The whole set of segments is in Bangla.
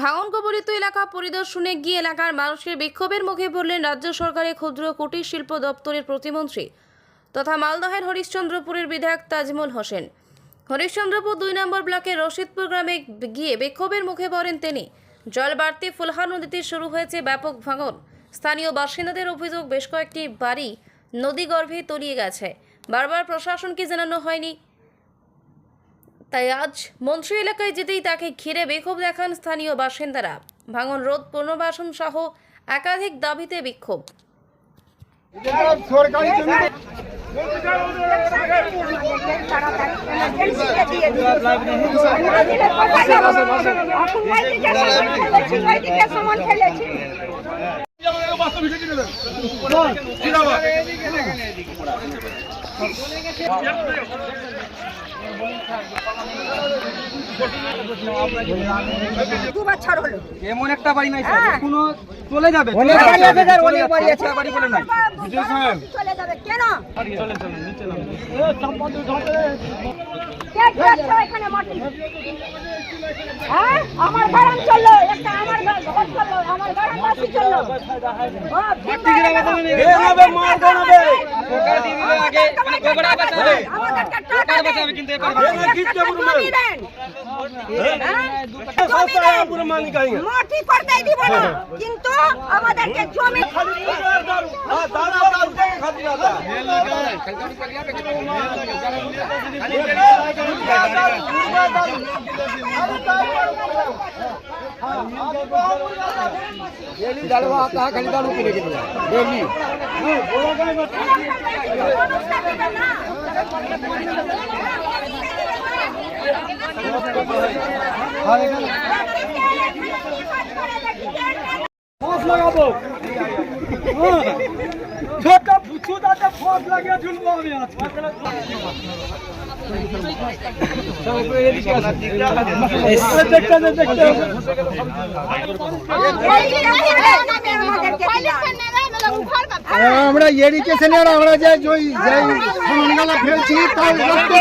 ভাঙন কবলিত এলাকা পরিদর্শনে গিয়ে এলাকার মানুষের বিক্ষোভের মুখে পড়লেন রাজ্য সরকারের ক্ষুদ্র কুটির শিল্প দপ্তরের প্রতিমন্ত্রী তথা মালদহের হরিশ্চন্দ্রপুরের বিধায়ক তাজমুল হোসেন। হরিশ্চন্দ্রপুর দুই নম্বর ব্লকের রশিদপুর গ্রামে গিয়ে বিক্ষোভের মুখে পড়েন তিনি। জল বাড়তে ফুলহা নদীতে শুরু হয়েছে ব্যাপক ভাঙন। স্থানীয় বাসিন্দাদের অভিযোগ, বেশ কয়েকটি বাড়ি নদীগর্ভে তলিয়ে গেছে। বারবার প্রশাসনকে জানানো হয়নি তাই আজ মন্ত্রী এলাকায় যেতেই তাকে ঘিরে বিক্ষোভ দেখান স্থানীয় বাসিন্দারা। ভাঙন রোধ, পুনর্বাসন সহ একাধিক দাবিতে বিক্ষোভ। এমন একটা বাড়ি নাই হ্যাঁ। কোনো চলে যাবে। অনেক চলে বাড়ি যাবে, আছে স্যার, অনেক বাড়ি আছে। বাড়ি বলে নাই। চলে যাবে কেন? কে খেয়েছো এখানে মাটি হ্যাঁ আমার বাগান চলল একটা আমার ঘর কিন্তু আমাদেরকে জমি দেন। হ্যাঁ? জমি দেন। মাটি করতে দিব না কিন্তু আমাদেরকে লাগাবো ছোট পুছু দাতে ফস লাগিয়ে ঝুলবো আমি আজকে দেখতে দে, দেখতে দে। আমরা এডুকেশনে আমরা যে ওই যে সামানগুলো ফেলছি তাও রক্ত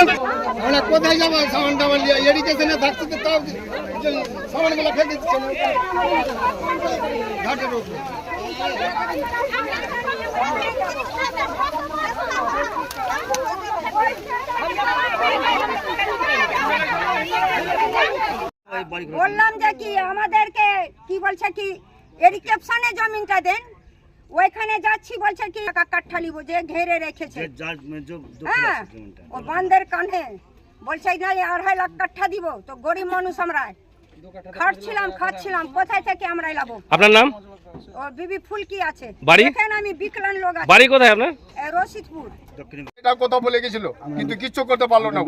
আমরা কোথায় যাবো সামান টামান নিয়ে এডুকেশনে থাকতে তো তাও যে সামানগুলো ফেলে দিচ্ছে না ঘাটের উপরে বললাম যে কি আমাদেরকে কি বলছে কি এরিকেপশনে জমিনটা দেন ওইখানে যাচ্ছি বলছে কি টাকা কাঠা নিব যে ঘেরে রেখেছে। হ্যাঁ ও বান্ধের কানে। বলছে না আড়াই লাখ কাঠা দিব তো গরিব মানুষ আমরা খাটছিলাম খাচ্ছিলাম কোথায় থেকে আমরা লাবো? আপনার নাম? ও বিবি ফুলকি আছে। বাড়ি? এখানে আমি বিকলান লোক আছে। বাড়ি কোথায় আপনার? রশিদপুর। এটা কথা বলে গেছিল কিন্তু কিচ্ছু করতে পারল না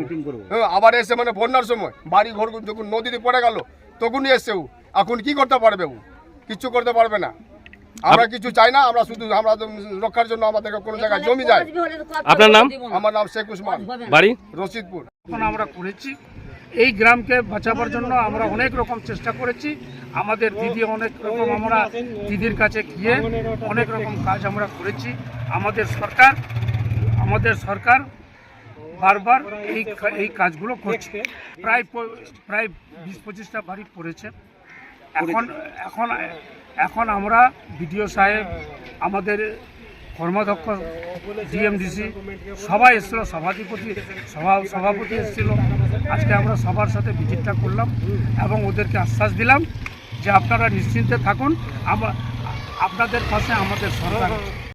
আবার এসে মানে বন্যার সময় বাড়ি ঘর যখন নদীতে পড়ে গেল তখনই এসছে ও। এখন কি করতে পারবে ও? কিচ্ছু করতে পারবে না। আমরা কিছু চাই না আমরা শুধু আমরা তো রক্ষার জন্য আমাদেরকে কোনো জায়গায় জমি যায় আপনার নাম? আমার নাম শেখ উসমান। বাড়ি? রশিদপুর। এখন আমরা করেছি। এই গ্রামকে বাঁচাবার জন্য আমরা অনেক রকম চেষ্টা করেছি। আমাদের দিদি অনেক রকম আমরা দিদির কাছে গিয়ে অনেক রকম কাজ আমরা করেছি। আমাদের সরকার আমাদের সরকার বারবার এই এই কাজগুলো করছে। প্রায় প্রায় বিশ পঁচিশটা বাড়ি পড়েছে। এখন এখন এখন আমরা বিডিও সাহেব, আমাদের কর্মাধ্যক্ষ, ডিএমডিসি, সবাই এসেছিল, সভাধিপতি, সভা সভাপতি এসেছিল আজকে আমরা সবার সাথে ভিজিটটা করলাম এবং ওদেরকে আশ্বাস দিলাম যে আপনারা নিশ্চিন্তে থাকুন আমরা আপনাদের পাশে আমাদের সরকার।